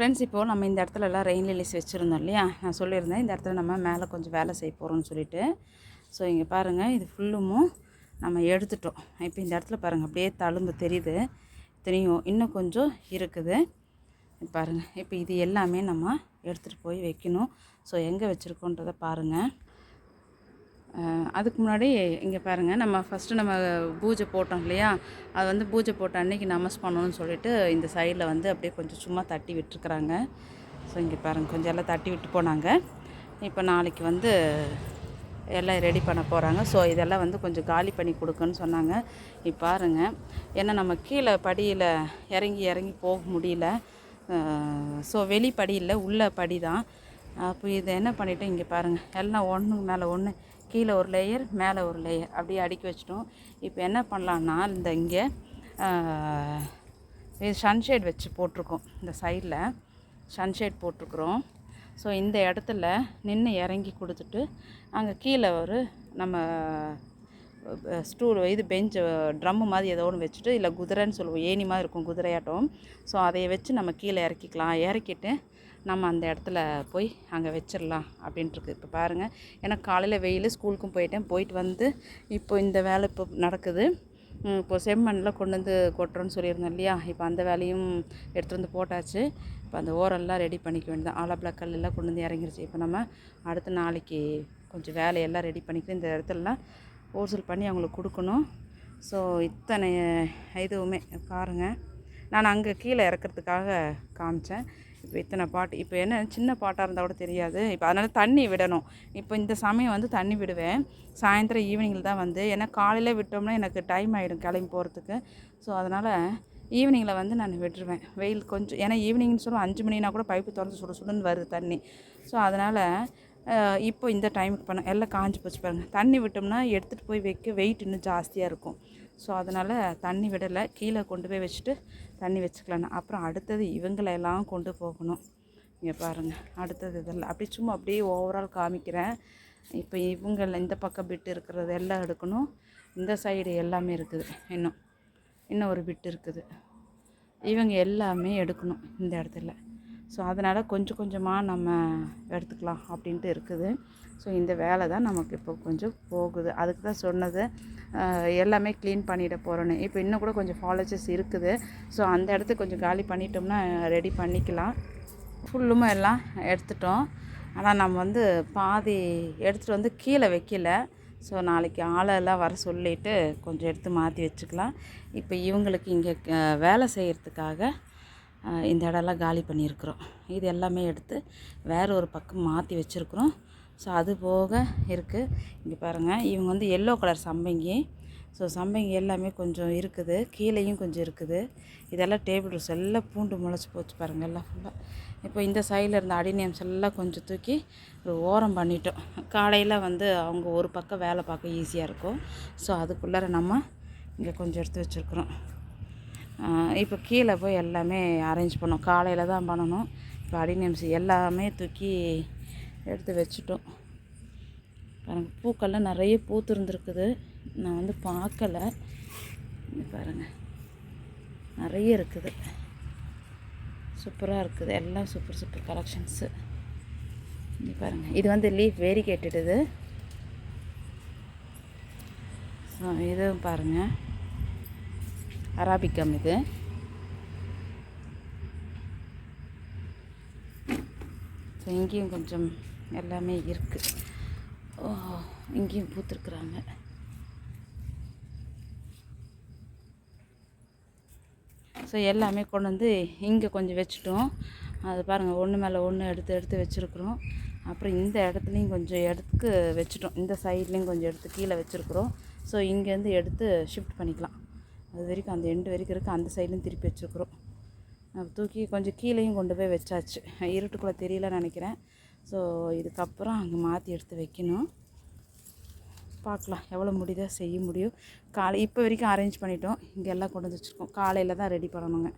Friends இப்போது நம்ம இந்த இடத்துல எல்லாம் ரெயின் லிலிஸ் வச்சுருந்தோம் இல்லையா? நான் சொல்லியிருந்தேன் இந்த இடத்துல நம்ம மேலே கொஞ்சம் வேலை செய்ய போகிறோம்னு சொல்லிட்டு. ஸோ இங்கே பாருங்கள் இது ஃபுல்லுமும் நம்ம எடுத்துட்டோம். இப்போ இந்த இடத்துல பாருங்கள் அப்படியே தழும்பு தெரியுது. தெரியும் இன்னும் கொஞ்சம் இருக்குது. பாருங்கள் இப்போ இது எல்லாமே நம்ம எடுத்துகிட்டு போய் வைக்கணும். ஸோ எங்கே வச்சுருக்கோன்றதை பாருங்கள் அதுக்கு முன்னாடி இங்கே பாருங்கள் நம்ம ஃபஸ்ட்டு நம்ம பூஜை போட்டோம் இல்லையா? அது வந்து பூஜை போட்ட அன்னைக்கு நமஸ் பண்ணணும்னு சொல்லிட்டு இந்த சைடில் வந்து அப்படியே கொஞ்சம் சும்மா தட்டி விட்டுருக்குறாங்க. ஸோ இங்கே பாருங்கள் கொஞ்சம் எல்லாம் தட்டி விட்டு போனாங்க. இப்போ நாளைக்கு வந்து எல்லாம் ரெடி பண்ண போகிறாங்க ஸோ இதெல்லாம் வந்து கொஞ்சம் காலி பண்ணி கொடுக்குன்னு சொன்னாங்க. இப்போ பாருங்கள் ஏன்னா நம்ம கீழே படியில் இறங்கி இறங்கி போக முடியல. ஸோ வெளி படி இல்லை உள்ள படி தான் அப்போ இதை என்ன பண்ணிவிட்டு இங்கே பாருங்கள் எல்லாம் ஒன்றுக்கு மேலே ஒன்று கீழே ஒரு லேயர் மேலே ஒரு லேயர் அப்படியே அடுக்கி வச்சிட்டோம். இப்போ என்ன பண்ணலான்னா இந்த இங்கே இது சன்ஷேட் வச்சு போட்டிருக்கோம். இந்த சைடில் சன்ஷேட் போட்டிருக்குறோம். ஸோ இந்த இடத்துல நின்று இறங்கி கொடுத்துட்டு அங்கே கீழே ஒரு நம்ம ஸ்டூல் இது பெஞ்சு ட்ரம்மு மாதிரி ஏதோ ஒன்று வச்சுட்டு இல்லை குதிரைன்னு சொல்லுவோம். ஏணி மாதிரி இருக்கும் குதிரையாட்டம். ஸோ அதை வச்சு நம்ம கீழே இறக்கிக்கலாம். இறக்கிட்டு நம்ம அந்த இடத்துல போய் அங்கே வச்சிடலாம் அப்படின்ட்டுருக்கு. இப்போ பாருங்கள் ஏன்னா காலையில் வெயில் ஸ்கூலுக்கும் போயிட்டேன். போயிட்டு வந்து இப்போ இந்த வேலை இப்போ நடக்குது. இப்போ செம்மண்ணில் கொண்டு வந்து கொட்டுறோன்னு சொல்லியிருந்தோம் இல்லையா? இப்போ அந்த வேலையும் எடுத்துகிட்டு வந்து போட்டாச்சு. இப்போ அந்த ஓரெல்லாம் ரெடி பண்ணிக்க வேண்டியது ஆலப்பிள கல் எல்லாம் கொண்டு வந்து இறங்கிருச்சு. இப்போ நம்ம அடுத்த நாளைக்கு கொஞ்சம் வேலையெல்லாம் ரெடி பண்ணிக்கிட்டு இந்த இடத்துலலாம் ஹோல்சேல் பண்ணி அவங்களுக்கு கொடுக்கணும். ஸோ இத்தனை இதுவுமே பாருங்கள் நான் அங்கே கீழே இறக்கிறதுக்காக காமிச்சேன். இப்போ இத்தனை பாட்டு இப்போ என்ன சின்ன பாட்டாக இருந்தால் கூட தெரியாது. இப்போ அதனால் தண்ணி விடணும். இப்போ இந்த சமயம் வந்து தண்ணி விடுவேன். சாயந்தரம் ஈவினிங்கில் தான் வந்து. ஏன்னா காலையில் விட்டோம்னா எனக்கு டைம் ஆகிடும் கிளம்பி போகிறதுக்கு ஸோ அதனால் ஈவினிங்கில் வந்து நான் விட்டுருவேன். வெயில் கொஞ்சம் ஏன்னா ஈவினிங்னு சொல்லுவோம். அஞ்சு மணினா கூட பைப்பு திறந்து சுட சுடுன்னு வருது தண்ணி. ஸோ அதனால் இப்போ இந்த டைமுக்கு பண்ண எல்லாம் காஞ்சி போச்சு பாருங்கள் தண்ணி விட்டோம்னா எடுத்துகிட்டு போய் வைக்க வெயிட் இன்னும் ஜாஸ்தியாக இருக்கும். ஸோ அதனால் தண்ணி விடலை. கீழே கொண்டு போய் வச்சுட்டு தண்ணி வச்சுக்கலான்னு அப்புறம் அடுத்தது இவங்களெல்லாம் கொண்டு போகணும். இங்கே பாருங்கள் அடுத்தது இதெல்லாம். அப்படி சும்மா அப்படியே ஓவரால் காமிக்கிறேன். இப்போ இவங்கள இந்த பக்கம் பிட்டு இருக்கிறது எல்லாம் எடுக்கணும். இந்த சைடு எல்லாமே இருக்குது. இன்னும். இன்னும் ஒரு பிட்டு இருக்குது. இவங்க எல்லாமே எடுக்கணும் இந்த இடத்துல. ஸோ அதனால் கொஞ்சம் கொஞ்சமாக நம்ம எடுத்துக்கலாம் அப்படின்ட்டு இருக்குது. ஸோ இந்த வேலை தான் நமக்கு இப்போ கொஞ்சம் போகுது. அதுக்கு தான் சொன்னது எல்லாமே க்ளீன் பண்ணிட போகிறோன்னு இப்போ இன்னும் கூட கொஞ்சம் ஃபாலோச்சஸ் இருக்குது. ஸோ அந்த இடத்த கொஞ்சம் காலி பண்ணிட்டோம்னா ரெடி பண்ணிக்கலாம். ஃபுல்லுமே எல்லாம் எடுத்துட்டோம். ஆனால் நம்ம வந்து பாதி எடுத்துகிட்டு வந்து கீழே வைக்கல. ஸோ நாளைக்கு ஆளெல்லாம் வர சொல்லிவிட்டு கொஞ்சம் எடுத்து மாற்றி வச்சுக்கலாம். இப்போ இவங்களுக்கு இங்கே வேலை செய்கிறதுக்காக இந்த இடம்லாம் காலி பண்ணியிருக்கிறோம். இது எல்லாமே எடுத்து வேறு ஒரு பக்கம் மாற்றி வச்சுருக்குறோம். ஸோ அது போக இருக்குது இங்கே பாருங்கள் இவங்க வந்து எல்லோ கலர் சம்பங்கி. ஸோ சம்பங்கி எல்லாமே கொஞ்சம் இருக்குது. கீழேயும் கொஞ்சம் இருக்குது. இதெல்லாம் டேபிள் ரோஸ் எல்லாம் பூண்டு முளைச்சி போச்சு பாருங்கள் எல்லாம் ஃபுல்லாக இப்போ இந்த சைடில் இருந்த அடிநேம்ஸ் எல்லாம் கொஞ்சம் தூக்கி ஒரு ஓரம் பண்ணிட்டோம். காலையில் வந்து அவங்க ஒரு பக்கம் வேலை பார்க்க ஈஸியாக இருக்கும். ஸோ அதுக்குள்ளார நம்ம இங்கே கொஞ்சம் எடுத்து வச்சுருக்குறோம். இப்போ கீழே போய் எல்லாமே அரேஞ்ச் பண்ணோம். காலையில் தான் பண்ணணும். இப்போ அடிநேம்ஸ் எல்லாமே தூக்கி எடுத்து வச்சுட்டோம். பாருங்கள் பூக்கள்லாம் நிறைய பூத்துருந்துருக்குது. நான் வந்து பார்க்கல. பாருங்கள் நிறைய இருக்குது. சூப்பராக இருக்குது. எல்லாம் சூப்பர் சூப்பர் கலெக்ஷன்ஸு இங்கே பாருங்கள் இது வந்து லீஃப் வேரி கேட்டுடுது ஸோ இதுவும் பாருங்கள் அராபிக்கம் இது. ஸோ இங்கேயும் கொஞ்சம் எல்லாமே இருக்குது ஓ இங்கேயும் பூத்துருக்குறாங்க. ஸோ எல்லாமே கொண்டு வந்து இங்கே கொஞ்சம் வச்சுட்டோம். அது பாருங்கள் ஒன்று மேலே ஒன்று எடுத்து எடுத்து வச்சுருக்குறோம். அப்புறம் இந்த இடத்துலையும் கொஞ்சம் எடுத்து வச்சுட்டோம். இந்த சைட்லேயும் கொஞ்சம் எடுத்து கீழே வச்சுருக்குறோம். ஸோ இங்கேருந்து எடுத்து ஷிஃப்ட் பண்ணிக்கலாம். அது வரைக்கும் அந்த எண்டு வரைக்கும் இருக்குது அந்த சைட்லையும் திருப்பி வச்சுருக்குறோம். தூக்கி கொஞ்சம் கீழேயும் கொண்டு போய் வச்சாச்சு. இருட்டுக்குள்ளே தெரியலன்னு நினைக்கிறேன். ஸோ இதுக்கப்புறம் அங்கே மாற்றி எடுத்து வைக்கணும். பார்க்கலாம் எவ்வளோ முடியுதோ செய்ய முடியும். காலை இப்போ வரைக்கும் அரேஞ்ச் பண்ணிட்டோம். இங்கே எல்லாம் கொண்டு வந்து வச்சுருக்கோம். காலையில் தான் ரெடி பண்ணணுங்க.